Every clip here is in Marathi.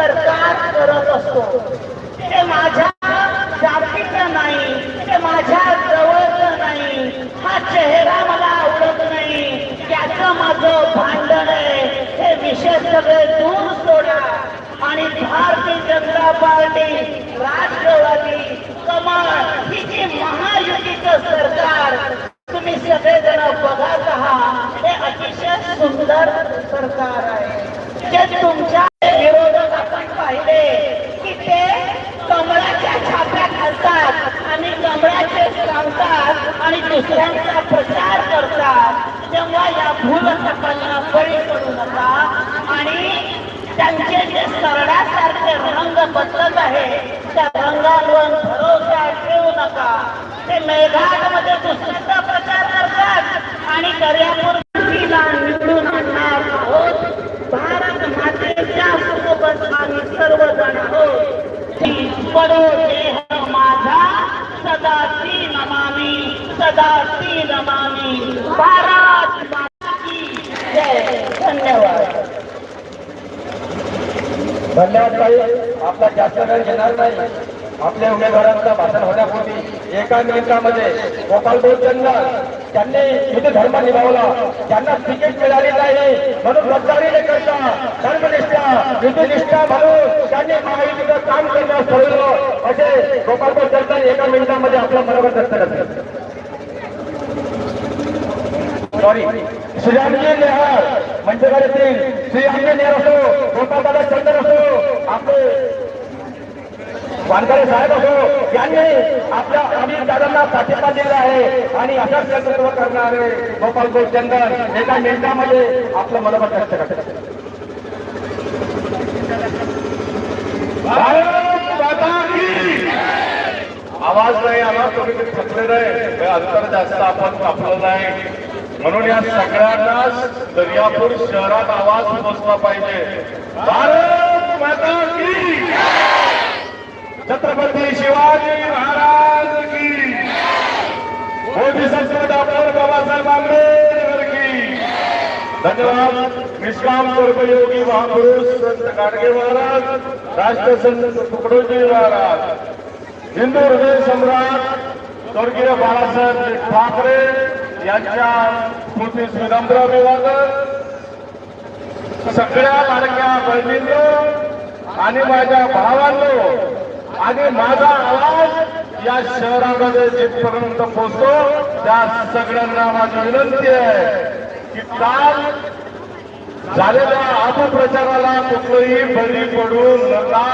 सरकार करत असतो ते माझ्या जातीचं नाही ते माझ्या जवळचं नाही हा चेहरा मला आवडत नाही त्याचं माझं भांडण आहे हे विषय सगळे दूर सोडा आणि भारतीय जनता पार्टी राष्ट्रवादी कमळ ही जी महायुतीचं सरकार तुम्ही सगळेजण बघत आहात हे अतिशय सुंदर सरकार आहे जे तुमच्या विरोधक आपण पाहिले की ते कमळाच्या छाप्या घालतात आणि कमळाचे सांगतात आणि दुसऱ्यांचा प्रचार करतात तेव्हा या भूलथापांना बळी पडू नका आणि त्यांचे जे सरडासारखे रंग बदलत आहे त्या रंगांवर भरोसा ठेवू नका ते मेघाटमध्ये दुसऱ्याचा प्रचार करतात आणि दर्यापूर ला निवडून आणणार आहोत भारत मातेच्या सोबत आम्ही सर्वजण आहोत पडो देह माझा सदा ती नमामी सदा ती नमामी भारत माता की जय धन्यवाद धन्यवाद ताई आपला घेणार नाही आपल्या उमेदवारांचं भाषण होण्यापूर्वी एका मिनिटामध्ये गोपाल चंदन त्यांनी युद्ध धर्म निभावला. त्यांना तिकीट मिळाली नाही. म्हणून गद्दारी न करता धर्मनिष्ठा युद्धनिष्ठा म्हणून त्यांनी महायुतीचं काम करण्यास ठरवलं. असे गोपाल चंदन एका मिनिटामध्ये आपलं मनोगत व्यक्त करतात. सॉरी श्रीरामजी नेहार मंचकडे येथील श्रीरामजी नेहर असो गोपालदादा चंदन असो आपले वानकरे साहेब असो यांनी आपल्या अमित दादांना पाठिंबा दिला आहे आणि अशाच नेतृत्व करणारे गोपाल गो चंदन एका मिनिटामध्ये आपलं मनोबत व्यक्त करतात आवाज नाही आवाज तुम्ही थकले नाही अंतर जास्त आपण कापलं नाही. म्हणून या सगळ्यांनाच दर्यापूर शहरात आवाज पोचला पाहिजे. भारत माता की छत्रपती शिवाजी महाराज की बोधिसत्व डॉक्टर बाबासाहेब आंबेडकर की धन्यवाद. निष्काम कर्मयोगी महापुरुष संत गाडगे महाराज राष्ट्रसंत तुकडोजी महाराज हिंदू हृदय सम्राट स्वर्गीय बाळासाहेब ठाकरे यांच्या स्मृतीस विनम्र अभिवादन सगळ्या लाडक्या बहिणींनो आणि माझ्या भावांनो आणि माझा आवाज या शहरामध्ये जिथपर्यंत पोहोचतो त्या सगळ्यांना माझी विनंती आहे की काल झालेल्या अपप्रचाराला कुठलंही बळी पडू नका.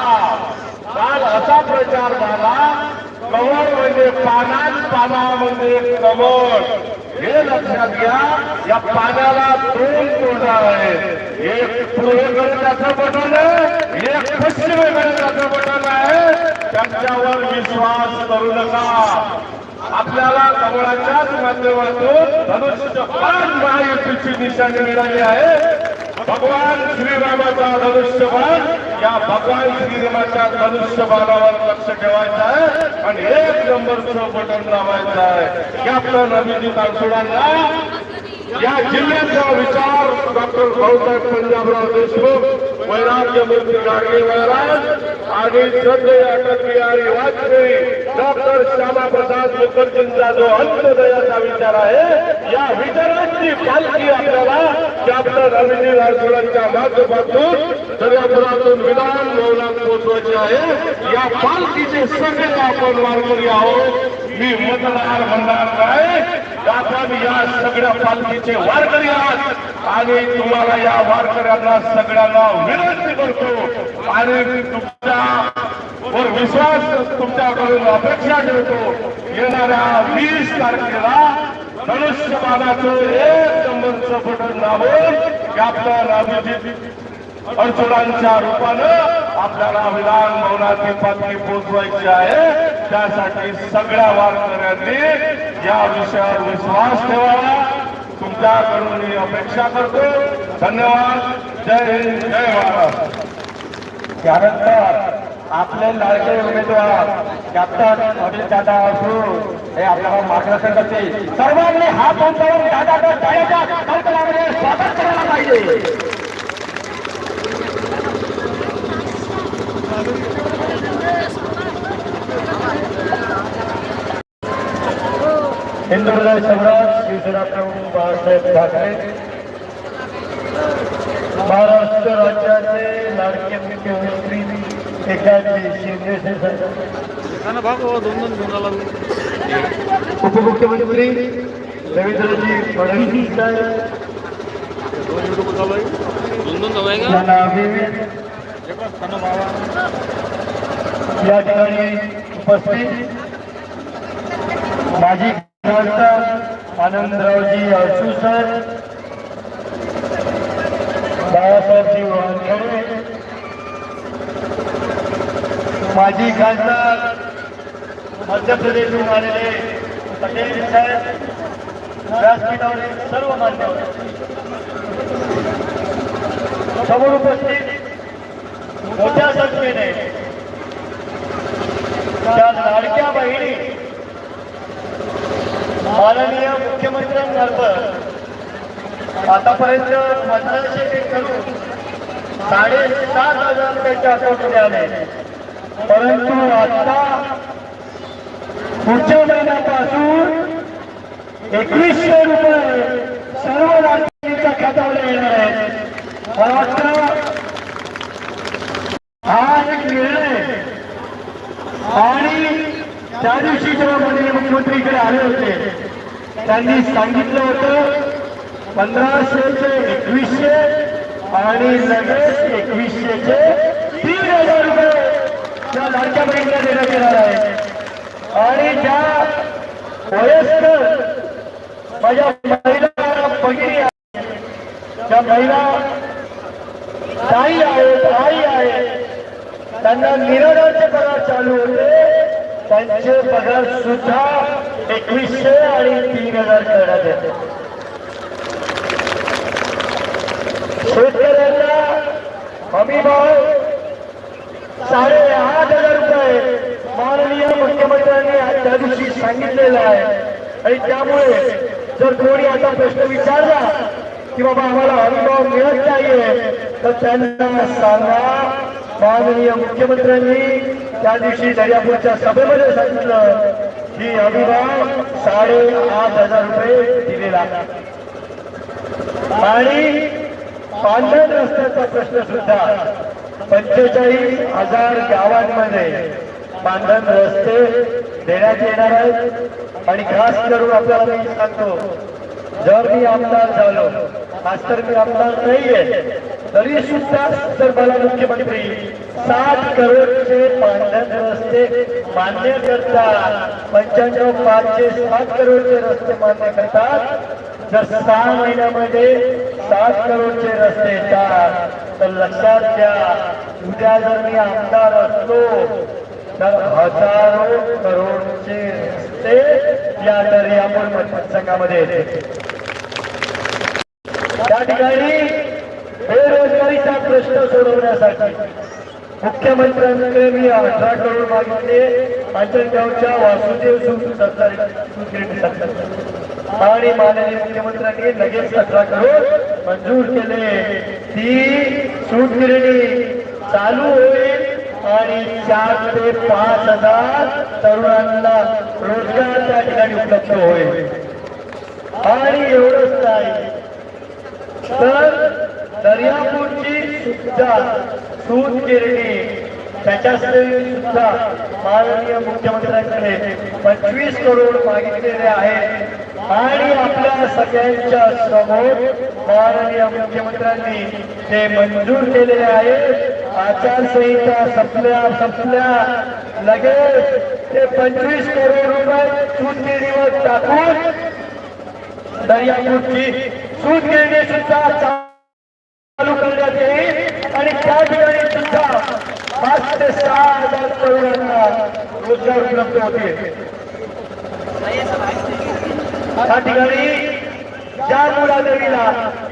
काल असा प्रचार झाला कमळ म्हणजे पानात पाना म्हणजे कमळ. हे लक्षात घ्या या पाण्याला दोन तोंड आहेत. एक पूर्वेकडे त्याचं बटन आहे. एक पश्चिमेकडे त्याचं बटन आहे. त्यांच्यावर विश्वास करू नका. आपल्याला कमळाच्याच माध्यमातून धनुष्य बाण महायुतीची निशाणी मिळाली आहे. भगवान श्रीरामाचा धनुष्यबाण या भगवान श्रीरामाच्या धनुष्यबाणावर लक्ष ठेवायचं आहे आणि एक नंबरचं बटन दाबायचं आहे कॅप्टन अभिजित अडसुडांना या जिल्ह्याचा विचार डॉक्टर भाऊसाहेब पंजाबराव देशमुख वैराग्यमूर्ती गाडगे महाराज. आणि श्रद्धेय अटल बिहारी वाजपेयी डॉक्टर श्यामाप्रसाद मुखर्जींचा जो अंत्योदयाचा विचार आहे या विचारांची पालखी आपल्याला कॅप्टन अभिजित अडसुडांच्या माध्यमातून दर्यापुरातून विधान भवनात पोहोचवायचे आहे. या पालखीचे सगळे आपण वारकरी आहोत. मी मतदार म्हणणार नाही आपण या सगळ्या पालखीचे वारकरी आहात आणि तुम्हाला या वारकऱ्यांना सगळ्यांना विनंती करतो. आणि तुमच्या वर विश्वास तुमच्याकडून अपेक्षा ठेवतो. येणाऱ्या वीस तारखेला धनुष्यमानाचं एक नंबरचं बटन दाबून कॅप्टन अभिजित अडचणांच्या रूपानं आपल्याला विधान भवनाची पातळी पोचवायची आहे. त्यासाठी सगळ्या वारकऱ्यांनी या विषयावर विश्वास ठेवावा. तुमच्याकडून मी अपेक्षा करतो. धन्यवाद. जय हिंद जय महाराष्ट्र त्यानंतर आपले लाडके उमेदवार कॅप्टन अनिल दादा असू हे आपल्याला मार्गदर्शन करतील. सर्वांनी हात उंचावून दादाच्या टाळ्याच्या कल्पनामध्ये स्वागत करायला पाहिजे. Thank you. हिंदुराज सम्राट शिवसेना प्रमुख बाळासाहेब ठाकरे महाराष्ट्र राज्याचे लाडके मुख्यमंत्री एकाचे शिंदे उपमुख्यमंत्री रवींद्रजी फडणवीस साहेब. या ठिकाणी उपस्थित माजी खासदार आनंदरावजी अडसू सर बाळासाहेबजी वानखेडे माजी खासदार मध्य प्रदेशहून आलेले पटेल साहेब व्यासपीठावरील सर्व मान्यवर. समोर उपस्थित मोठ्या संख्येने त्या लाडक्या बहिणी माननीय मुख्यमंत्र्यांमार्फत आतापर्यंत पंधराशे करून साडेसात हजार रुपयाच्या अकाउंटमध्ये आले. परंतु आता पुढच्या महिन्यापासून एकवीसशे रुपये सर्व लाडकीच्या खात्यावर येणार आहेत. मला वाटतं हा एक निर्णय आणि त्या दिवशी जेव्हा माननीय मुख्यमंत्री इकडे आले होते त्यांनी सांगितलं होतं पंधराशेचे एकवीसशे आणि लगेच एकवीसशेचे तीन हजार रुपये त्या लाडक्या बहिणीला देण्यात येणार आहे. आणि ज्या वयस्कर माझ्या महिला भगिनी आहेत त्या महिला ताई आहेत आई आहेत त्यांना निराधारचे पगार चालू होते. त्यांचे पगार सुद्धा एकवीसशे आणि तीन हजार करण्यात येते. शेतकऱ्यांना हमी भाव साडे आठ हजार रुपये माननीय मुख्यमंत्र्यांनी त्या दिवशी सांगितलेलं आहे. आणि त्यामुळे जर कोणी आता प्रश्न विचारला की बाबा आम्हाला हमीभाव मिळत नाहीये तर त्यांना सांगा माननीय मुख्यमंत्र्यांनी त्या दिवशी दर्यापूरच्या सभेमध्ये सांगितलं की हमीभाव साडे आठ हजार रुपये दिलेला. आणि पांढर रस्त्याचा प्रश्न सुद्धा पंचेचाळीस हजार गावांमध्ये पांढर रस्ते देण्यात येणार आहेत. आणि खास करून आपल्याला मी सांगतो जर मी आमदार झालो आज तर मी आमदार नाहीये. तरी सुद्धा जर मला मुख्यमंत्री सात करोडचे पांढर रस्ते मान्य करतात पंच्याण्णव पाचशे सात करोडचे रस्ते मान्य करतात जर सहा महिन्यामध्ये सात करोडचे रस्ते येतात. तर लक्षात घ्या उद्या जर मी आमदार असतो तर हजारो करोडचे रस्ते या दर्यापूर मतदारसंघामध्ये येते त्या ठिकाणी बेरोजगारीचा प्रश्न सोडवण्यासाठी मुख्यमंत्र्यांकडे मी अठरा करोड मागितले पाचनगावच्या वासुदेव सरकारी सरकार आणि माननीय मुख्यमंत्र्यांनी लगेच अठरा करोड मंजूर केले. ती सूतगिरणी चालू होईल आणि चार ते पाच हजार तरुणांना रोजगार त्या ठिकाणी उपलब्ध होईल. आणि एवढंच नाही तर दर्यापूरची सुद्धा सूत गिरणी त्याच्यासाठी सुद्धा माननीय मुख्यमंत्र्यांकडे पंचवीस करोड मागितलेले आहेत. आणि आपल्या सगळ्यांच्या समोर माननीय मुख्यमंत्र्यांनी ते मंजूर केलेले आहेत आचारसंहिता संपल्या संपल्या. लगेच ते पंचवीस करोड रुपये सूतगिरणीवर टाकून दर्यापूरची सूतगिरणी सुद्धा चालू करण्यात येईल. आणि त्या ठिकाणी सुद्धा पाच ते सहा हजार तरुणांना रोजगार उपलब्ध होते त्या ठिकाणी ज्या मुलादेवीला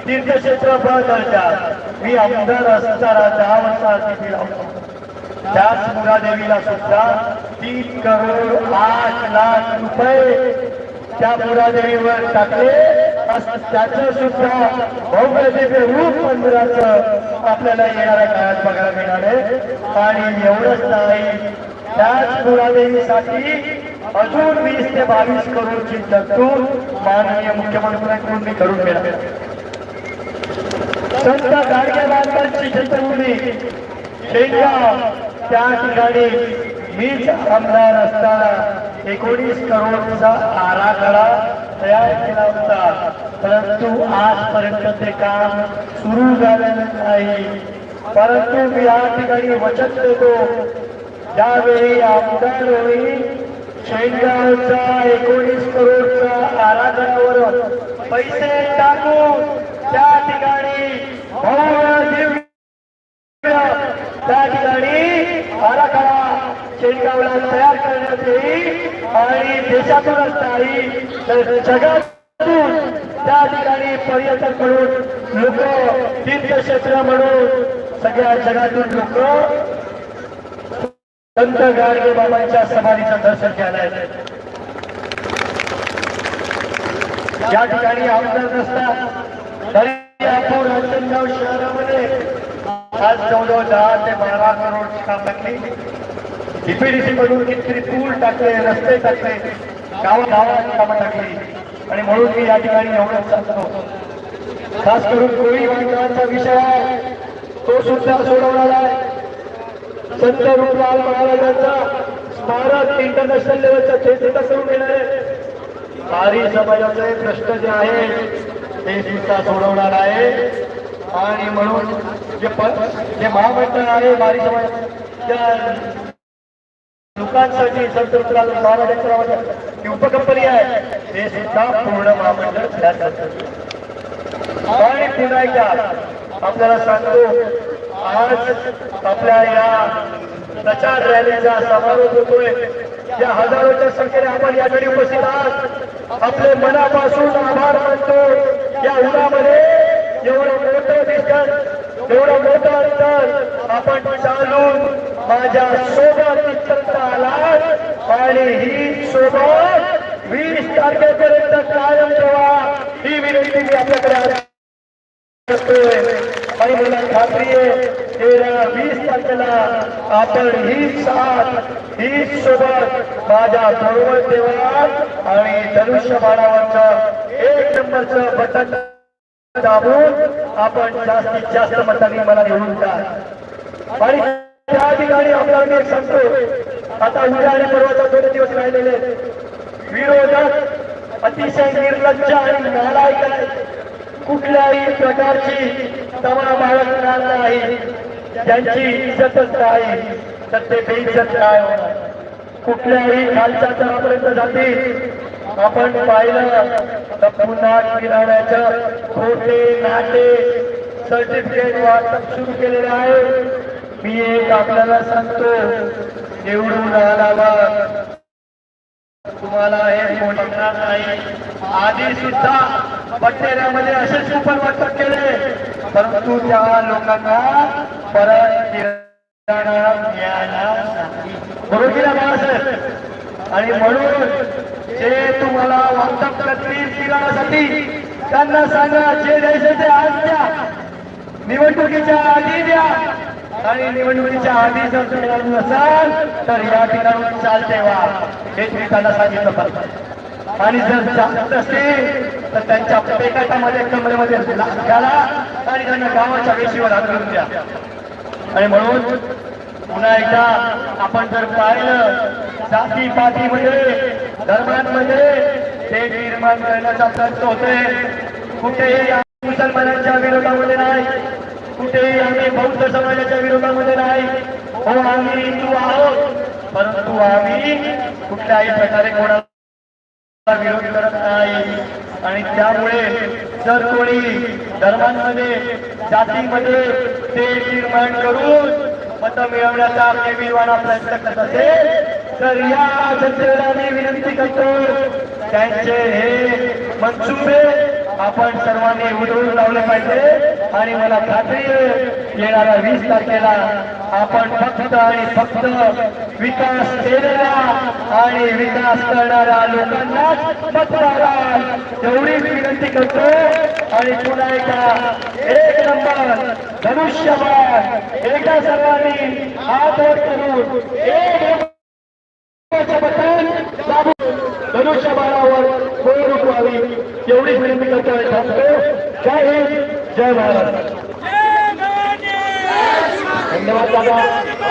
तीर्थक्षेत्र दर्जात मी आमदार असताना दहा वर्षा तिथे लावतो त्याच मुलादेवीला सुद्धा तीन करोड आठ लाख रुपये त्या मुलादेवीवर टाकले. त्याचं सुद्धा भव्य दिव्य रूप मंदिराचं आपल्याला येणाऱ्या काळात बघायला मिळणार आहे. आणि एवढंच नाही त्याच पुरादेवीसाठी अजून वीस ते बावीस करोडची तरतूद माननीय मुख्यमंत्र्यांकडून मी करून मिळाले संत गाडगे बांधवांची शेगाव त्या ठिकाणी मीच आमदार असताना एकोणीस करोडचा आराखडा तयार केला होता. परंतु आजपर्यंत ते काम सुरू झालेलं नाही. परंतु मी या ठिकाणी वचन देतो. त्यावेळी आमदार होईल शेंगावचा एकोणीस करोडचा आराधनावर पैसे टाकून त्या ठिकाणी भव्य दिव्य त्या ठिकाणी आराखडा शेगावला तयार करण्यात येईल आणि देशातूनच नाही तर जगातून त्या ठिकाणी पर्यटक म्हणून लोक तीर्थक्षेत्र म्हणून सगळ्या जगातून लोक संत गाडगे बाबांच्या समाधीचं दर्शन घ्यायला येतात. या ठिकाणी आमदार नसतात तरी आपण रांजणगाव शहरामध्ये आज जवळजवळ दहा ते बारा करोड काम टाकली डीपीडीसी मधून कितीतरी पूल टाकले रस्ते टाकले गावा गावाची कामं टाकली. आणि म्हणून मी या ठिकाणी एवढंच सांगतो खास करून कोळी बांधवांचा विषय आहे. तो सुद्धा सोडवणार आहे. संत रूपलाल महाराजांचा स्मारक इंटरनॅशनल लेवलचा ते सुद्धा करून घेणार आहे. आर्य समाजाचे प्रश्न जे आहे ते सुद्धा सोडवणार आहे. आणि म्हणून जे प- जे महामंडळ आहे बारी समाज त्या लोकांसाठी संत रूपलाल महाराजांच्या नावाचं जी उपकंपनी आहे. ते सुद्धा पूर्ण महामंडळ आणि पुन्हा एकदा आपल्याला सांगतो आज आपल्या या प्रचार रॅलीचा समारोप होतोय. या हजारोच्या संख्येने आपण या ठिकाणी उपस्थित आहात. आपले मनापासून आभार मानतो. या उन्हामध्ये एवढं मोठं दिसत एवढा मोठा अंतर आपण चालून माझ्या सोबत इथपर्यंत आलात. आणि ही सोबत वीस तारखेपर्यंत कायम ठेवा. ही विनंती मी आपल्याकडे आणि मला खात्री आहे तेरा वीस तारखेला आपण ही साथ ही सोबत माझ्या बरोबर ठेवा आणि धनुष्य बाणावरचं एक नंबरचं बटन दाबून आपण जास्तीत जास्त मतांनी मला निवडून द्या. आणि त्या ठिकाणी आपल्याला मी एक सांगतो आता उद्या आणि परवाचा दोन दिवस राहिलेले विरोधक अतिशय निर्लज्ज आणि नालायक कुठल्याही प्रकारची तमा बाळगणार नाही. त्यांची इज्जतच नाही. तर ते बेइज्जत काय होणार. कुठल्याही खालच्या स्तरापर्यंत जातील आपण पाहिलं तर पुन्हा किराण्याचं खोटे नाटे सर्टिफिकेट वाटप सुरू केलेले आहे. मी एक आपल्याला सांगतो निवडून आल्यावर तुम्हाला हे मोठणार नाही. आधी सुद्धा पटेऱ्यामध्ये असे सुपर वाटप केले परंतु त्या लोकांना परत किराणा मिळाला नाही. बरोबर बाळासाहेब? आणि म्हणून जे तुम्हाला वाटप करतील किराणासाठी त्यांना सांगा जे द्यायचे ते आज द्या. निवडणुकीच्या आधी द्या. आणि निवडणुकीच्या आधी जर तुम्ही नसाल तर या ठिकाणी चालते वा. हे तुम्ही त्यांना सांगितलं पाहिजे. आणि जर जास्त असतील तर त्यांच्या पेकाटामध्ये कमरेमध्ये घाला. आणि त्यांना गावाच्या वेशीवर हाकलून द्या. आणि म्हणून पुन्हा एकदा आपण जर पाहिलं जाती पातीमध्ये धर्मांमध्ये ते निर्माण करण्याचा प्रयत्न होते कुठेही आम्ही मुसलमानांच्या विरोधामध्ये नाही कुठेही आम्ही बौद्ध समाजाच्या विरोधामध्ये नाही. हो आम्ही हिंदू आहोत परंतु आम्ही कुठल्याही प्रकारे कोणाला विरोध करत नाही. आणि त्यामुळे जर कोणी धर्मांमध्ये जातीमध्ये ते निर्माण करून मतं मिळवण्याचा केविलवाना प्रयत्न करत असेल तर या जनतेला मी विनंती करतो. त्यांचे हे मनसुबे आपण सर्वांनी उधळून लावले पाहिजे. आणि मला खात्री येणाऱ्या वीस तारखेला आपण फक्त आणि फक्त विकास केलेला आणि विकास करणाऱ्या लोकांनाच मत द्यावा एवढीच विनंती करतो. आणि पुन्हा एका एक नंबर धनुष्यबाण एका सर्वांनी आदर करून एक नंबरचं बटन दाबून धनुष्यबाणावर करावी एवढीच विनंती करतो सांगतो जय हिंद जय महाराष्ट्र धन्यवाद दादा.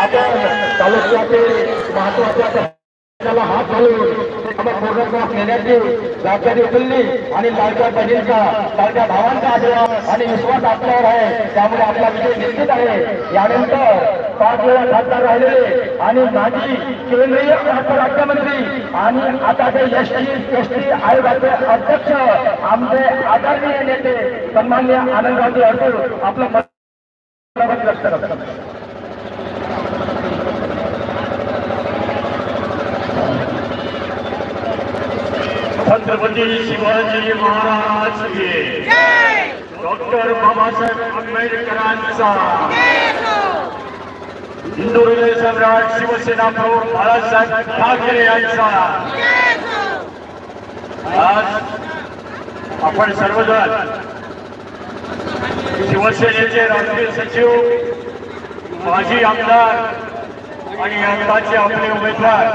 आपण तालुक्यातील महत्त्वाच्या हात घालून आम्हाला फोटोग्राफ नेण्याची जबाबदारी उचलली आणि लाडक्या बहिणींचा लाडक्या भावांचा आशीर्वाद आणि विश्वास आपल्यावर आहे त्यामुळे आपला विजय निश्चित आहे. यानंतर पाच वेळा खासदार राहिलेले आणि माजी केंद्रीय राज्यमंत्री आणि आता ते एस टी एस टी आयोगाचे अध्यक्ष आमचे आदरणीय नेते सन्मान्य आनंदरावजी अडसूळ आपलं मत व्यक्त करतात. छत्रपती शिवाजी महाराज डॉक्टर बाबासाहेब आंबेडकरांचा. हिंदू हृदय सम्राट शिवसेना प्रमुख बाळासाहेब ठाकरे यांचा. आज आपण सर्वजण शिवसेनेचे राष्ट्रीय सचिव माजी आमदार आणि आमदारचे आपले उमेदवार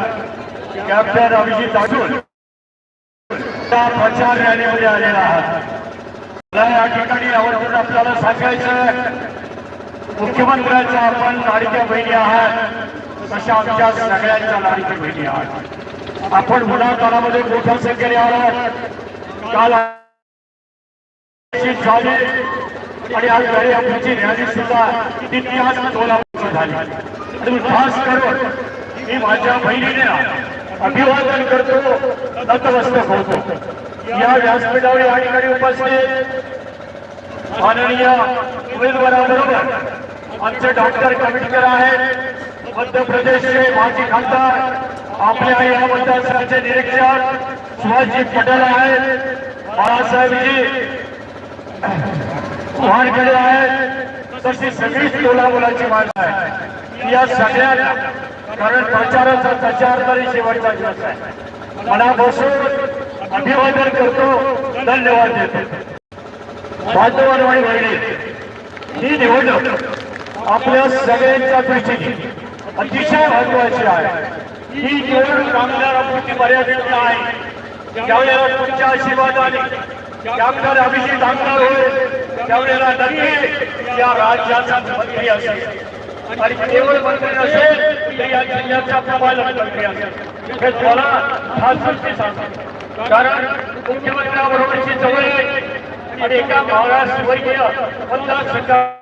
कॅप्टन अभिजित आठवण त्या प्रचार रॅलीमध्ये आलेला आहात. मला या ठिकाणी आवडून आपल्याला सांगायचं मुख्यमंत्र्यांच्या आपण लाडक्या बहिणी आहात तशा आमच्या सगळ्यांच्या लाडक्या बहिणी आहात. आपण मुलातनामध्ये मोठ्या संख्येने आलात. काल झाले आणि आज घरी आपल्याची रॅली सुद्धा इतिहास सोलापूरची झाली. आणि खास करून मी माझ्या बहिणीने अभिवादन करतो नतमस्तक होतो. या व्यासपीठावर या ठिकाणी उपस्थित माननीय उमेदवाराबरोबर आमचे डॉक्टर कमिटकर आहेत मध्य प्रदेशचे माजी खासदार आपल्या या मतदारसंघाचे निरीक्षक सुभाषजी पटेल आहेत बाळासाहेबजी वारकडे आहेत तशी सगळीच टोला मुलाची माणसं आहे या सगळ्या कारण प्रचाराचा प्रचार तरी शेवटचा दिवस आहे. मनापासून अभिवादन करतो. धन्यवाद देतो. बांधवान आणि बहिणी ही निवडणूक आपल्या सगळ्यांच्या दृष्टीने अतिशय महत्वाची आहे. ही निवडणूक आमदारापुरती मर्यादित नाही. त्यावेळेला तुमच्या आशीर्वादाने आमदार अभिजित आमदार होईल त्यावेळेला नक्की या राज्याचा मंत्री असेल. आणि केवळ मंत्री नसेल तर या जिल्ह्याचा प्रबळ मंत्री असेल हे। मला खासगी सांगतो कारण मुख्यमंत्र्याबरोबरची जवळ आहे आणि एका महाराष्ट्रवर्गीय मतदारसंघात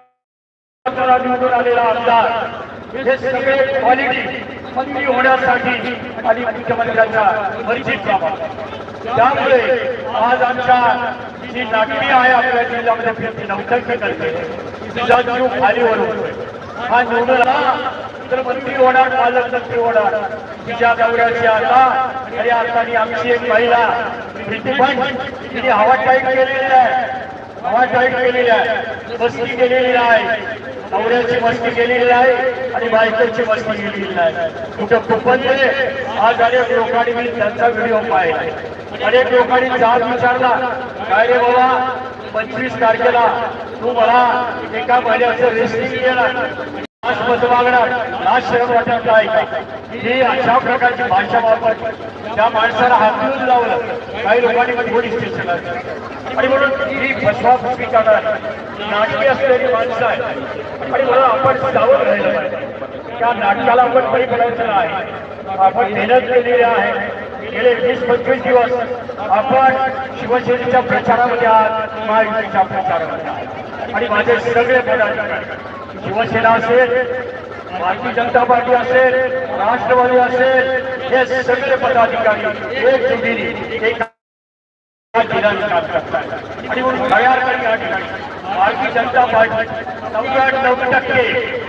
निवडून आलेला आमदार हे सगळे क्वालिटी मंत्री होण्यासाठी आणि मुख्यमंत्र्यांच्या मर्जीत त्यामुळे आज आमच्या जी नागरी आहे आपल्या जिल्ह्यामध्ये फिरती नौटंकी करते तिचा जीव खालीवर होतोय हा निवडून तर मंत्री होणार पालकमंत्री होणार तिच्या दौऱ्याची आता आणि आता आमची एक महिला. पण तिने हवा टाईट केलेली आहे. हवा टाईट केलेली आहे. मस्ती केलेली आहे नवऱ्याची मस्ती केलेली आहे आणि बायकोची मस्ती केलेली आहे कुठं कुपनमध्ये आज अनेक लोकांनी मी त्यांचा व्हिडिओ पाहिला अनेक लोकांनी जाब विचारला. काय रे बाबा? पंचवीस तारखेला तू मला एका महिन्याचं रेस्टिंग केला लाच मत मागणार. लाच शरम वाटत ही अशा प्रकारची भाषा वापर त्या माणसाला हातून लावलं. काही लोकांनी पोलीस स्टेशनला आणि म्हणून ही फसवाफसवी करणार. नाटकी असलेली माणसं आहे आणि म्हणून आपण सावध राहिलं त्या नाटकाला आपण परिपडायचं आहे आपण मेहनत केलेली आहे. गेले वीस पंचवीस दिवस आपण शिवसेनेच्या प्रचारामध्ये आहात महायुतीच्या प्रचारामध्ये आहात. आणि माझे सगळे पदाधिकारी शिवसेना असेल भारतीय जनता पार्टी असेल राष्ट्रवादी असेल हे सगळे पदाधिकारी एक जुटीने एक आणि म्हणून तयार करी या ठिकाणी भारतीय जनता पार्टी नव्याण्णव टक्के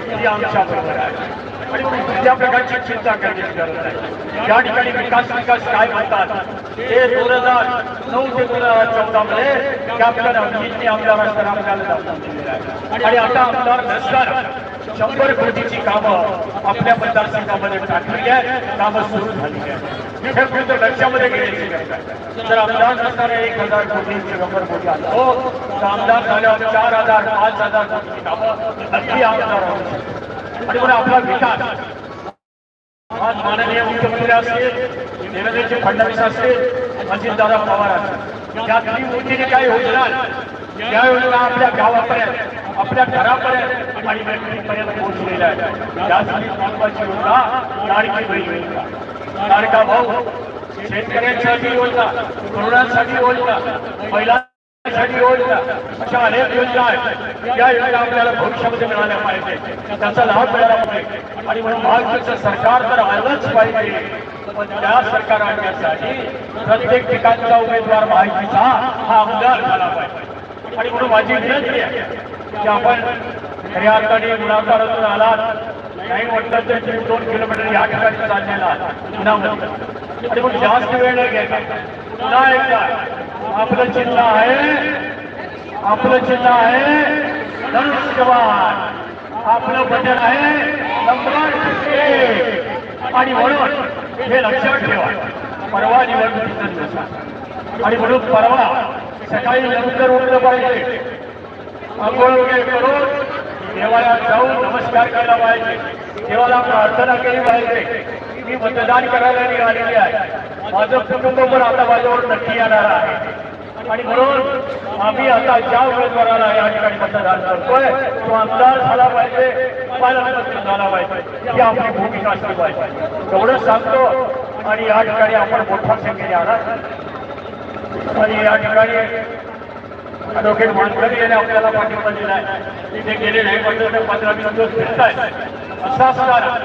ही आमच्या बरोबर आहे. आणि म्हणून कुठल्या प्रकारची चिंता करण्याची गरज नाही या ठिकाणी विकास विकास काय म्हणतात ते दोन हजार नऊ ते दोन हजार चौदा मध्ये कॅप्टन अभिजितने आमदार असताना आपल्याला दाखवून दिलेलं आहे आणि आता आमदार नसताना शंभर कोटीची कामं आपल्या मतदारसंघामध्ये टाकलेली आहेत कामं सुरू झालेली आहेत हे फक्त लक्षामध्ये घेण्याची गरज आहे. जर आमदार नसताना एक हजार कोटी शंभर कोटी आलो तर आमदार झाल्यावर चार हजार पाच हजार कोटीची कामं अगदी आमदार होऊ शकतात. आणि म्हणून आपला विकास आज माननीय मुख्यमंत्री असतील देवेंद्रजी फडणवीस असतील अजितदादा पवार असतील. या तीन मोठीने काय योजना त्या योजना आपल्या गावापर्यंत आपल्या घरापर्यंत आणि व्यक्तीपर्यंत पोहोचलेल्या आहेत. त्यासाठी महत्वाची योजना लाडकी बहीण योजना. लाडका भाऊ शेतकऱ्यांसाठी योजना तरुणांसाठी योजना महिला योजना? अशा अनेक योजना आहेत. या योजना आपल्याला भविष्यामध्ये मिळाल्या पाहिजे. त्याचा लाभ मिळाला पाहिजे. आणि म्हणून महाराष्ट्राचं सरकार तर आलंच पाहिजे. पण त्या सरकार आणण्यासाठी प्रत्येक ठिकाणचा उमेदवार माहितीचा हा आमदार झाला पाहिजे. आणि म्हणून माझी विनंती आहे की आपण खऱ्या अर्थाने गुणाकारातून आलात. नाही म्हटलं तर तुम्ही दोन किलोमीटर या ठिकाणी चाललेला आहात. आणि मग जास्त वेळ नाही घ्यायचा पुन्हा एकदा आपलं चिन्ह आहे आपलं चिन्ह आहे धनुष्यवान आपलं बटन आहे नंबर एक. आणि म्हणून हे लक्षात ठेवा परवा निवडणुकीचा दिवस आणि म्हणून परवा सकाळी लवकर उठलं पाहिजे. आंघोळ वगैरे करून देवाला जाऊन नमस्कार केला पाहिजे. देवाला प्रार्थना केली पाहिजे. मी मतदान करायला निघालेली आहे. माझं कुटुंब पण आता माझ्यावर नक्की येणार आहे. आणि म्हणून आम्ही आता ज्या उमेदवाराला या ठिकाणी मतदान करतोय तो आमदार झाला पाहिजे पालकमंत्री झाला पाहिजे ही आपली भूमिका असली पाहिजे. एवढंच सांगतो आणि या ठिकाणी आपण मोठ्या संख्येने आलात. आणि या ठिकाणी ॲडव्होकेट मानकरी यांनी आपल्याला पाठिंबा दिला आहे तिथे गेले नाही पंधरा पंधरा दिवस फिरत आहेत. असं असताना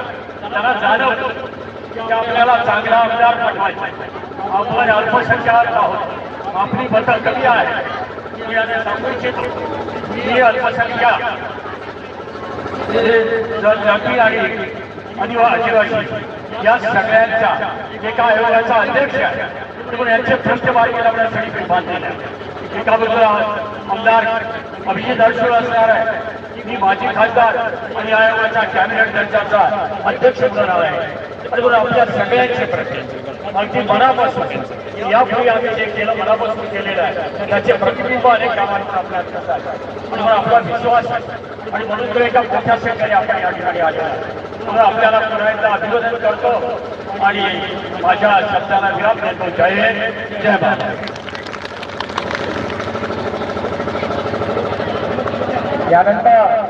त्यांना जाणवतं की आपल्याला चांगला आमदार पाठवायचा आपण अल्पसंख्याक आहोत. आपली बदल कमी आहे मी आता सांगू इच्छितो मी अल्पसंख्याक. जनजाती आणि आदिवासी या सगळ्यांचा एका आयोगाचा अध्यक्ष आहे. म्हणून यांचे पृष्ठभागी लावण्यासाठी मी बांधलेलं आहे एका बाजूला आमदार अभिजित अडसूळ असणार आहे. मी माजी खासदार आणि आयोगाचा कॅबिनेट दर्जाचा अध्यक्ष होणार आहे. आणि आपल्या सगळ्यांचे प्रश्न. अगदी मनापासून. यापूर्वी आम्ही जे केलं मनापासून केलेलं आहे. त्याचे प्रतिबिंब अनेक कामांना आपल्या म्हणून आपला विश्वास आणि म्हणून तो एका मोठ्या संख्येने आपण या ठिकाणी आलेला म्हणून आपल्याला पुन्हा एकदा अभिवादन करतो. आणि माझ्या शब्दाला विराम देतो. जय जय भारत. यानंतर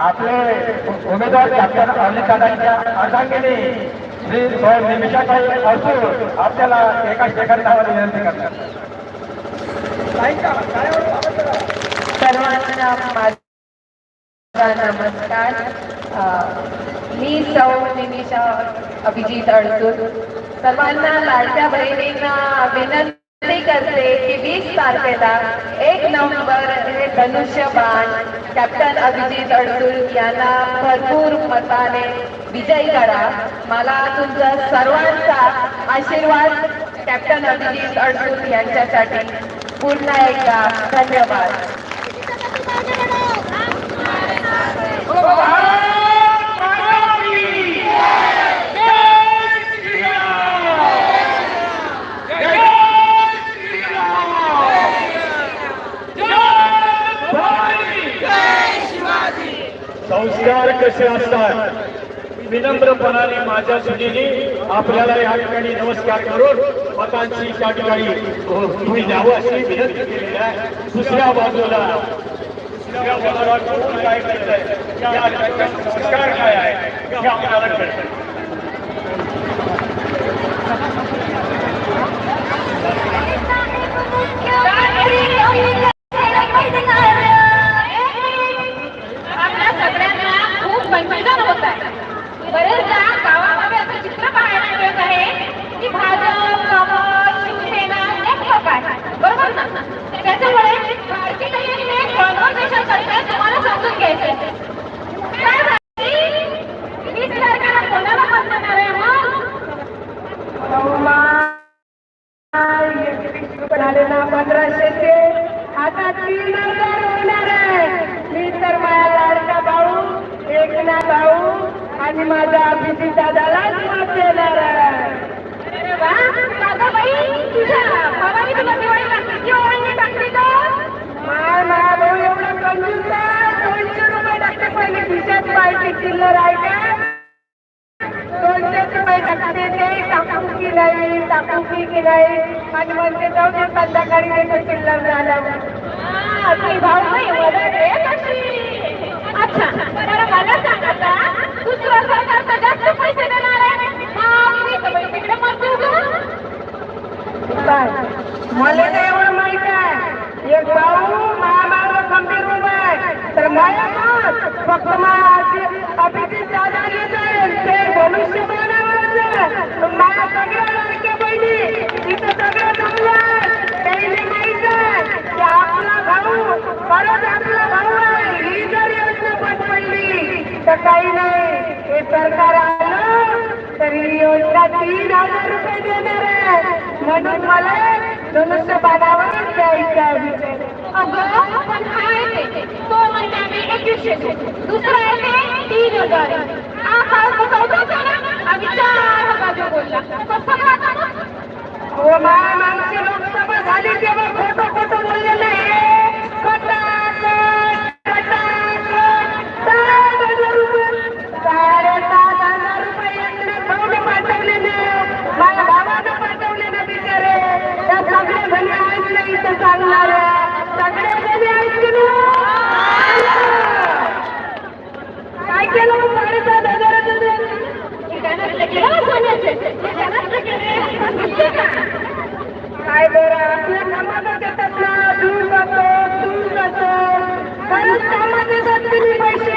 आपले उमेदवार कॅप्टन अनिल दादांच्या अर्धांगिनी श्री सौ निमिषाताई असून आपल्याला एका सेकंदावर विनंती करतात. सर्वांना माझा नमस्कार. मी सौ निमिषा अभिजित अडसूर सर्वांना लाडक्या बहिणींना विनंती करते की वीस तारखेला एक नोव्हेंबर हे धनुष्यबाण कॅप्टन अभिजित अडसूर यांना भरपूर मताने विजयी करा मला तुमचा सर्वांचा आशीर्वाद. कॅप्टन अभिजित अडसूळ यांच्यासाठी पुन्हा एकदा धन्यवाद. संस्कार कसे असतात? विनम्रपणाने माझ्या सुनीने आपल्याला या ठिकाणी नमस्कार करून मतांची त्या ठिकाणी हो, तुम्ही द्यावं अशी विनंती केलेली आहे. दुसऱ्या बाजूला दुसऱ्या बाजूला कोण काय करत आहे ठिकाणी संस्कार काय आहे हे आपल्याला कळतं आपल्या सगळ्यांना खूप मैदान होत आहे बरेचदा गावामध्ये असं चित्र पाहायला मिळत आहे की भाजप काँग्रेस शिवसेना एकमत आहे बरोबर ना त्याच्यामुळे भारतीय जनतेने कॉन्व्हर्सेशन करताना तुम्हाला समजून घ्यायचे काय झाली? वीस तारखेला कोणाला मत देणार आहे मग झालेला पंधराशेचे आता तीन हजार होणार आहे मी तर माझ्या लाडका भाऊ एकनाथ अभिजित दादालाच मत देणार आहे अरे वा अगं बाई तुझ्या बाबांनी तुला दिवाळीला किती ओवाळणी टाकली गं? माय माय भाऊ एवढा कंजूस आहे. दोनशे रुपये टाकते पहिले खिशात पाहिजे चिल्लर आहे का दोनशे रुपये टाकते ते टाकू की नाही टाकू की की नाही आणि म्हणते जाऊ दे संध्याकाळी हा, आहे कशी? अच्छा तर मला सांग आता. दुसरं सरकार तर जास्त पैसे देणार आहे? मग मी तर बाई तिकडे मत देऊ गं? काय मला तर एवढं माहीत आहे. एक भाऊ महामार्ग उभा आहे. तर माझ्या मत फक्त माझे अभिजित दादा जाईल ते बनावायचं माझ्या सगळ्या काही नाही हे सरकार आलं तरी योजना तीन हजार रुपये देणार आहे म्हणून मला धनुष्यबाणावरच द्यायचं आहे अगं पण तो एकवीसशे दुसरा आहे तीन हजार हा काळ होता ना हजार जो बोलला? हो मा- मागची लोकसभा झाली तेव्हा खोटं खोटं बोललेलं आहे खटाखट, खटाखट, सात हजार रुपये साडेसात हजार रुपये यांनी भाऊने पाठवलेले. माझ्या भावानं पाठवलेले बिचारे. त्या सगळे ना इथं सांगणार सगळे जणी आहेत की नाही? काय केलं मग साडेसात हजाराचं ते? ठिकाणात केलं ना सोन्याचे ठिकाणात केले दिसते का काय बरं आपल्या कामात देतात ना दूर जातो दूर जातो खरंच कामात येतात तुम्ही पैसे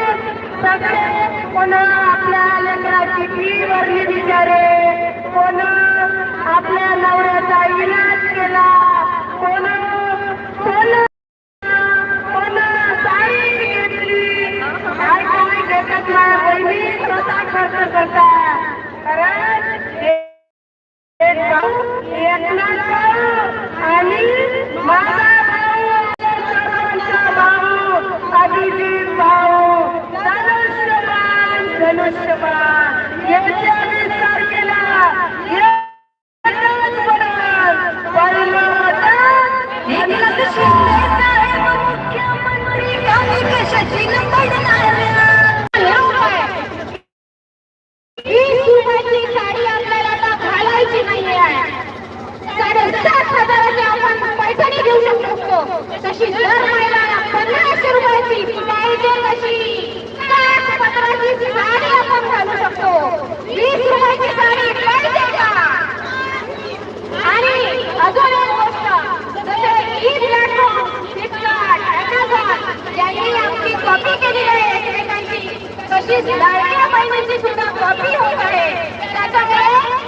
सगळे कोण आपल्या लेकराची फी भरली बिचारे कोण आपल्या नवऱ्याचा इलाज केला कोण कोण कोण साडी घेतली काय काय बहिणी स्वतः खर्च करतात अशी नाही आहे साडेसात हजाराची आपण पैठणी घेऊ शकतो. तशी जर महिलाला पन्नासशे रुपयाची पाहिजे तशी सात पत्राची साडी आपण घालू शकतो. वीस रुपयाची साडी पाहिजे का? आणि अजून एक गोष्ट जसे ई प्लॅटफॉर्म फ्लिपकार्ट ॲमेझॉन यांनी आपली कॉपी केली आहे एकमेकांची तशीच लाडक्या बहिणींची सुद्धा कॉपी होत आहे. त्याच्यामुळे